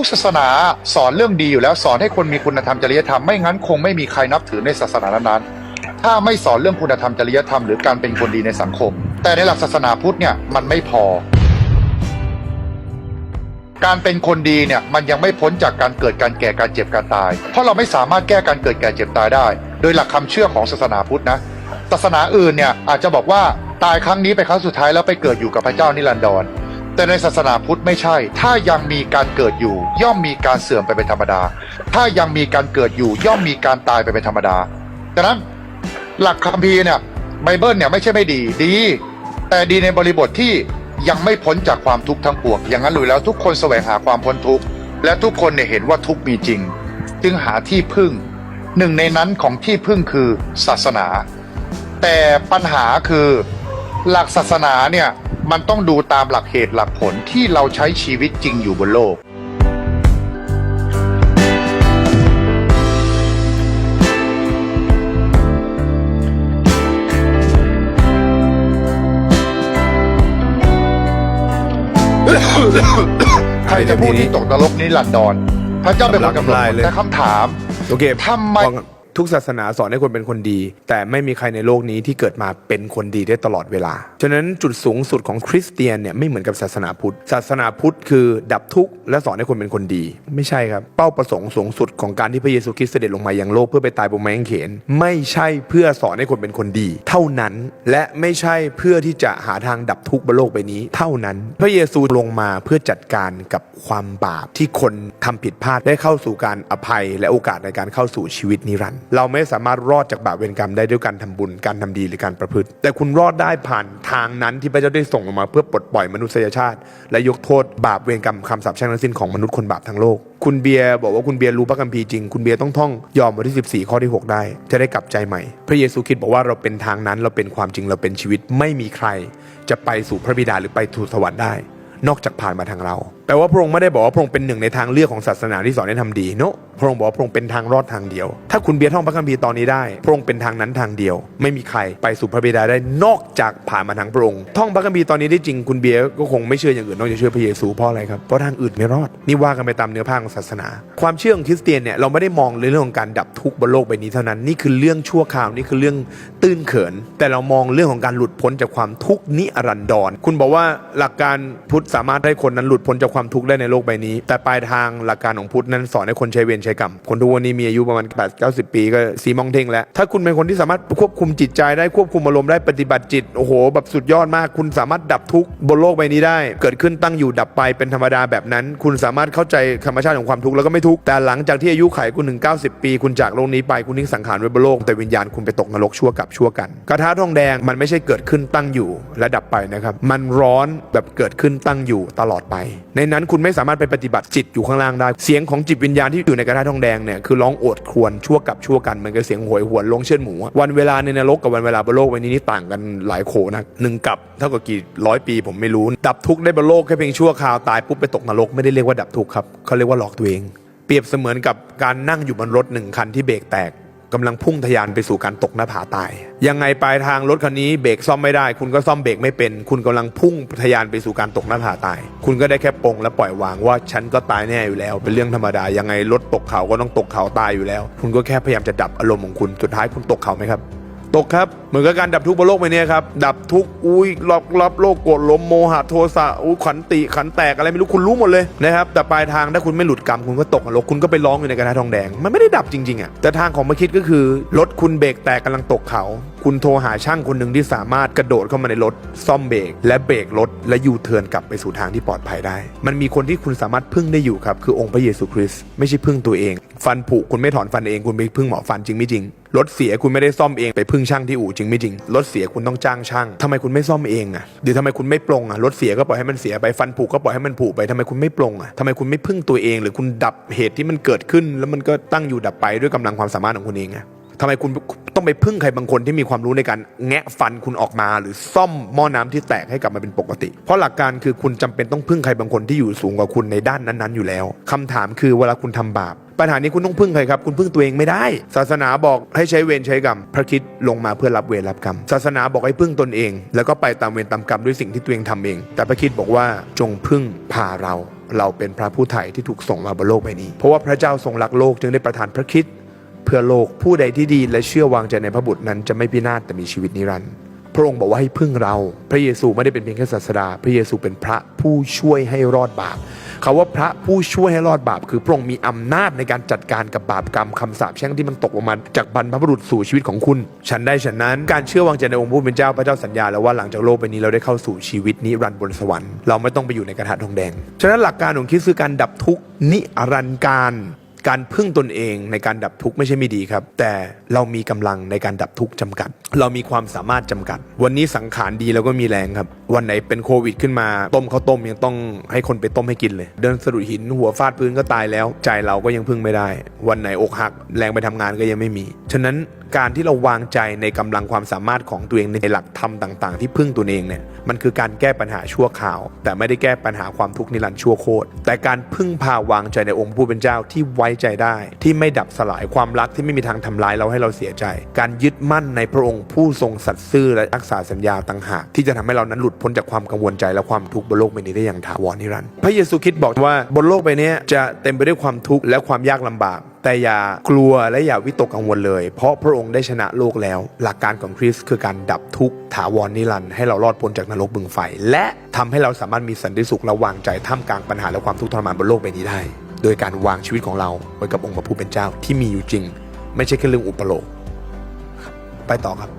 ทุกศาสนาสอนเรื่องดีอยู่แล้วสอนให้คนมีคุณธรรมจริยธรรมไม่งั้นคงไม่มีใครนับถือในศาสนานั้นๆถ้าไม่สอนเรื่องคุณธรรมจริยธรรมหรือการเป็นคนดีในสังคม แต่ในหลักศาสนาพุทธเนี่ยมันไม่พอ การเป็นคนดีเนี่ยมันยังไม่พ้นจากการเกิดการแก่การเจ็บการตาย เพราะเราไม่สามารถแก้การเกิดแก่เจ็บตายได้ โดยหลักคำเชื่อของศาสนาพุทธนะศาสนาอื่นเนี่ยอาจจะบอกว่าตายครั้งนี้ไปครั้งสุดท้ายแล้วไปเกิดอยู่กับพระเจ้านิรันดร แต่ในศาสนาพุทธไม่ใช่ ถ้ายังมีการเกิดอยู่ ย่อมมีการเสื่อมไปเป็นธรรมดา ถ้ายังมีการเกิดอยู่ ย่อมมีการตายไปเป็นธรรมดาดังนั้นหลักคัมภีร์เนี่ยไบเบิลเนี่ยไม่ใช่ไม่ดีดี แต่ดีในบริบทที่ยังไม่พ้นจากความทุกข์ทั้งปวงอย่างนั้นเลยแล้วทุกคนแสวงหาความพ้นทุกข์และทุกคนเนี่ยเห็นว่าทุกข์มีจริง จึงหาที่พึ่ง หนึ่งในนั้นของที่พึ่งคือศาสนา แต่ปัญหาคือหลักศาสนาเนี่ย มันต้องดูตามหลักเหตุหลักผลที่เราใช้ชีวิตจริงอยู่บนโลกใครจะพูดที่ตกนรกนิรันดรพระเจ้าเป็นคนกำหนดทำลายเลยแต่คำถามโอเคทำไมบอกก่อน ทุกศาสนาสอนให้คนเป็นคนดี แต่ไม่มีใครในโลกนี้ที่เกิดมาเป็นคนดีได้ตลอดเวลา ฉะนั้นจุดสูงสุดของคริสเตียนเนี่ยไม่เหมือนกับศาสนาพุทธ ศาสนาพุทธคือดับทุกข์และสอนให้คนเป็นคนดี ไม่ใช่ครับ เป้าประสงค์สูงสุดของการที่พระเยซูคริสต์เสด็จลงมายังโลกเพื่อไปตายบนไม้กางเขน ไม่ใช่เพื่อสอนให้คนเป็นคนดี เท่านั้น และไม่ใช่เพื่อที่จะหาทางดับทุกข์บนโลกใบนี้ เท่านั้น พระเยซูลงมาเพื่อจัดการกับความบาปที่คนทำผิดพลาดได้เข้าสู่การอภัย และโอกาสในการเข้าสู่ชีวิตนิรันดร์เราไม่สามารถรอดจากบาปเวรกรรมได้ด้วยการทำบุญการทำดีหรือการประพฤติ แต่คุณรอดได้ผ่านทางนั้นที่พระเจ้าได้ส่งลงมา เพื่อปลดปล่อยมนุษยชาติ และยกโทษบาปเวรกรรมคำสาปแช่งทั้งสิ้นของมนุษย์คนบาปทั้งโลก คุณเบียร์บอกว่าคุณเบียร์รู้พระคัมภีร์จริง คุณเบียร์ต้องท่องยอห์นบทที่14 ข้อที่ 6 ได้ จะได้กลับใจใหม่ พระเยซูคริสต์บอกว่าเราเป็นทางนั้นเราเป็นความจริงเราเป็นชีวิตไม่มีใคร จะไปสู่พระบิดาหรือไปถูสวรรค์ได้ นอกจากผ่านมาทางเรา แปลว่าพระองค์ไม่ได้บอกว่าพระองค์เป็นหนึ่งในทางเลือกของศาสนาที่สอนให้ทำดีโนพระองค์บอกว่าพระองค์เป็นทางรอดทางเดียว ถ้าคุณเบียร์ท่องพระคัมภีร์ตอนนี้ได้ พระองค์เป็นทางนั้นทางเดียว ไม่มีใครไปสู่พระบิดาได้นอกจากผ่านมาทางพระองค์ท่องพระคัมภีร์ตอนนี้ได้จริงคุณเบียร์ก็คงไม่เชื่ออย่างอื่นนอกจากเชื่อพระเยซูเพราะอะไรครับเพราะทางอื่นไม่รอดนี่ว่ากันไปตามเนื้อผ้าของศาสนา ความเชื่อของคริสเตียนเนี่ยเราไม่ได้มองในเรื่องของการดับทุกข์บนโลกใบนี้เท่านั้นนี่คือเรื่องชั่วคราวนี่คือเรื่องตื้นเขิน แต่เรามองเรื่องของการหลุดพ้นจากความทุกข์นิรันดรคุณบอกว่าหลักการพุทธสามารถให้คนนั้นหลุดพ้นจากความทุกข์ได้ในโลกใบนี้ แต่ปลายทางหลักการของพุทธนั้นสอนให้คนใช้เวรใช้กรรม คนทุกวันนี้มีอายุประมาณ8 90 ปีก็สีมองเท่งแล้ว ถ้าคุณเป็นคนที่สามารถควบคุมจิตใจได้ควบคุมอารมณ์ได้ปฏิบัติจิตโอ้โหแบบสุดยอดมาก คุณสามารถดับทุกข์บนโลกใบนี้ได้ เกิดขึ้นตั้งอยู่ดับไปเป็นธรรมดาแบบนั้น คุณสามารถเข้าใจธรรมชาติของความทุกข์แล้วก็ไม่ทุกข์แต่หลังจากที่อายุไขคุณถึง90 ปี คุณจากโลกนี้ไปคุณทิ้งสังขารไว้บนโลกแต่วิญญาณคุณไปตกนรกชั่วกับชั่วกันกระทะทองแดงมันไม่ใช่เกิดขึ้นตั้งอยู่และดับไปนะครับมันร้อนแบบเกิดขึ้นตั้งอยู่ตลอดไป ในนั้นคุณไม่สามารถไปปฏิบัติจิตอยู่ข้างล่างได้ เสียงของจิตวิญญาณที่อยู่ในกระทะทองแดงเนี่ยคือร้องโอดครวญชั่วกับชั่วกันเหมือนกับเสียงหวยหวนลงเชือดหมู วันเวลาในนรกกับวันเวลาบนโลกวันนี้นี่ต่างกันหลายโขนะหนึ่งกับเท่ากับกี่ร้อยปีผมไม่รู้ ดับทุกข์ได้บนโลกแค่เพียงชั่วคราวตายปุ๊บไปตกนรกไม่ได้เรียกว่าดับทุกข์ครับเขาเรียกว่าหลอกตัวเอง เปรียบเสมือนกับการนั่งอยู่บนรถหนึ่งคันที่เบรกแตก กำลังพุ่งทะยานไปสู่การตกหน้าผาตาย ยังไงปลายทางรถคันนี้เบรกซ่อมไม่ได้ คุณก็ซ่อมเบรกไม่เป็น คุณกำลังพุ่งทะยานไปสู่การตกหน้าผาตาย คุณก็ได้แค่ปลงและปล่อยวางว่าฉันก็ตายแน่อยู่แล้ว เป็นเรื่องธรรมดา ยังไงรถตกเขาก็ต้องตกเขาตายอยู่แล้ว คุณก็แค่พยายามจะดับอารมณ์ของคุณ สุดท้ายคุณตกเขาไหมครับ ตกครับ เหมือนกับการดับทุกข์บนโลกใบนี้ครับ ดับทุกข์อุ้ยรอบรอบโลกโกรธลมโมหะโทสะอุ้ยขันติขันแตกอะไรไม่รู้คุณรู้หมดเลยนะครับแต่ปลายทางถ้าคุณไม่หลุดกรรมคุณก็ตกนรกคุณก็ไปร้องอยู่ในกระทะทองแดง มันไม่ได้ดับจริงๆอะแต่ทางของมาคิดก็คือรถคุณเบรกแตกกำลังตกเขาคุณโทรหาช่างคนหนึ่งที่สามารถกระโดดเข้ามาในรถ ซ่อมเบรกและเบรกรถ และยูเทิร์นกลับไปสู่ทางที่ปลอดภัยได้ มันมีคนที่คุณสามารถพึ่งได้อยู่ครับ คือองค์พระเยซูคริสต์ไม่ใช่พึ่งตัวเอง ฟันผุคุณไม่ถอนฟันเองคุณไปพึ่งหมอฟันจริงไม่จริงรถเสียคุณไม่ได้ซ่อมเองไปพึ่งช่างที่อู่จริงไม่จริงรถเสียคุณต้องจ้างช่างทำไมคุณไม่ซ่อมเองอะหรือทำไมคุณไม่ปลงอะรถเสียก็ปล่อยให้มันเสียไปฟันผุก็ปล่อยให้มันผุไปทำไมคุณไม่ปลงอะทำไมคุณไม่พึ่งตัวเอง หรือคุณดับเหตุที่มันเกิดขึ้น แล้วมันก็ตั้งอยู่ดับไปด้วยกำลังความสามารถของคุณเองอะ ทำไมคุณต้องไปพึ่งใครบางคนที่มีความรู้ในการแงะฟันคุณออกมา หรือซ่อมหม้อน้ำที่แตกให้กลับมาเป็นปกติ เพราะหลักการคือคุณจำเป็นต้องพึ่งใครบางคนที่อยู่สูงกว่าคุณในด้านนั้นๆ อยู่แล้วคำถามคือเวลาคุณทำบาปปัญหานี้คุณต้องพึ่งใครครับ คุณพึ่งตัวเองไม่ได้ ศาสนาบอกให้ใช้เวรใช้กรรม พระคิดลงมาเพื่อรับเวรรับกรรม ศาสนาบอกให้พึ่งตนเอง แล้วก็ไปตามเวรตามกรรมด้วยสิ่งที่ตัวเองทำเอง แต่พระคิดบอกว่าจงพึ่งพาเรา เราเป็นพระผู้ไถ่ที่ถูกส่งมาบนโลกใบนี้ เพราะว่าพระเจ้าทรงรักโลกจึงได้ประทานพระคริสต์ เพื่อโลกผู้ใดที่ดีและเชื่อวางใจในพระบุตรนั้นจะไม่พินาศแต่มีชีวิตนิรันดร์พระองค์บอกว่าให้พึ่งเรา พระเยซูไม่ได้เป็นเพียงแค่ศาสดา พระเยซูเป็นพระผู้ช่วยให้รอดบาปคาว่าพระผู้ช่วยให้รอดบาป คือพระองค์มีอำนาจในการจัดการกับบาปกรรมคำสาปแช่งที่มันตกลงมาจากบรรพบุรุษสู่ชีวิตของคุณ ฉันได้ฉันนั้น การเชื่อวางใจในองค์ผู้เป็นเจ้าพระเจ้าสัญญาแล้วว่าหลังจากโลกใบนี้เราได้เข้าสู่ชีวิตนิรันดร์บนสวรรค์เราไม่ต้องไปอยู่ในกระทะทองแดง ฉะนั้นหลักการของคริสต์คือการดับทุกข์นิรันดร์การ การพึ่งตนเองในการดับทุกข์ไม่ใช่ไม่ดีครับ แต่เรามีกำลังในการดับทุกข์จำกัด เรามีความสามารถจำกัด วันนี้สังขารดีแล้วก็มีแรงครับ วันไหนเป็นโควิดขึ้นมาต้มข้าวต้มยังต้องให้คนไปต้มให้กินเลย เดินสะดุดหินหัวฟาดพื้นก็ตายแล้ว ใจเราก็ยังพึ่งไม่ได้ วันไหนอกหักแรงไปทำงานก็ยังไม่มี ฉะนั้นการที่เราวางใจในกำลังความสามารถของตัวเองในหลักธรรมต่าง ๆ ที่พึ่งตัวเองเนี่ยมันคือการแก้ปัญหาชั่วคราว แต่ไม่ได้แก้ปัญหาความทุกข์นิรันดร์ชั่วโคตรแต่การพึ่งพาวางใจในองค์ผู้เป็นเจ้าที่ไว้ใจได้ ที่ไม่ดับสลายความรักที่ไม่มีทางทำลายเราให้เราเสียใจ การยึดมั่นในพระองค์ผู้ทรงสัตย์ซื่อและรักษาสัญญาต่างหากที่จะทำให้เรานั้นหลุดพ้นจากความกังวลใจและความทุกข์บนโลกใบนี้ได้อย่างถาวรนิรันดร์พระเยซูคริดบอกว่าบนโลกใบนี้จะเต็มไปด้วยความทุกข์และความยากลำบากแต่อย่ากลัวและอย่าวิตกกังวลเลย เพราะพระองค์ได้ชนะโลกแล้ว หลักการของคริสต์คือการดับทุกข์ถาวรนิรันดร์ให้เรารอดพ้นจากนรกบึงไฟ และทำให้เราสามารถมีสันติสุขและวางใจท่ามกลางปัญหาและความทุกข์ทรมานบนโลกใบนี้ได้ โดยการวางชีวิตของเราไว้กับองค์พระผู้เป็นเจ้าที่มีอยู่จริง ไม่ใช่แค่เรื่องอุปโลกไปต่อครับ